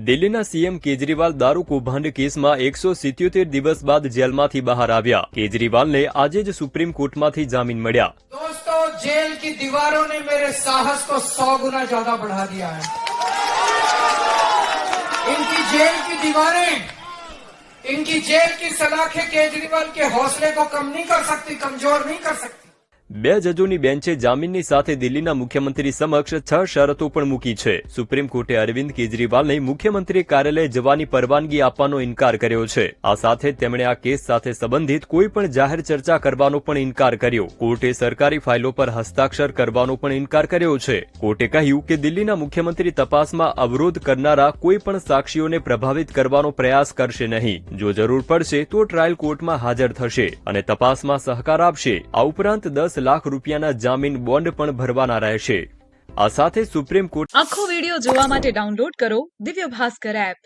દિલ્હીના સીએમ કેજરીવાલ દારૂ કૌભાંડ કેસમાં એકસો સિત્યોતેર દિવસ બાદ જેલમાંથી બહાર આવ્યા કેજરીવાલને આજે જ સુપ્રીમ કોર્ટમાંથી જામીન મળ્યા दोस्तों जेल की दीवारों ने मेरे साहस को सौ गुना ज्यादा बढ़ा दिया है इनकी जेल की दीवारें इनकी जेल की सलाखें केजरीवाल के हौसले को कम नहीं कर सकती कमजोर नहीं कर सकती બે જજોની બેન્ચે જામીનની સાથે દિલ્હીના મુખ્યમંત્રી સમક્ષ છ શરતો પણ મૂકી છે. સુપ્રીમ કોર્ટે અરવિંદ કેજરીવાલને મુખ્યમંત્રી કાર્યાલય જવાની પરવાનગી આપવાનો ઇનકાર કર્યો છે. આ સાથે તેમણે આ કેસ સાથે સંબંધિત કોઈ પણ જાહેર ચર્ચા કરવાનો પણ ઇનકાર કર્યો. કોર્ટે સરકારી ફાઇલો પર હસ્તાક્ષર કરવાનો પણ ઇનકાર કર્યો છે. કોર્ટે કહ્યું કે દિલ્હીના મુખ્યમંત્રી તપાસમાં અવરોધ કરનારા કોઈ પણ સાક્ષીઓને પ્રભાવિત કરવાનો પ્રયાસ કરશે નહીં. જો જરૂર પડશે તો ટ્રાયલ કોર્ટમાં હાજર થશે અને તપાસમાં સહકાર આપશે. આ ઉપરાંત લાખ રૂપિયાના જામીન બોન્ડ પણ ભરવાના રહેશે. આ સાથે સુપ્રીમ કોર્ટ આખો વીડિયો જોવા માટે ડાઉનલોડ કરો દિવ્ય ભાસ્કર એપ.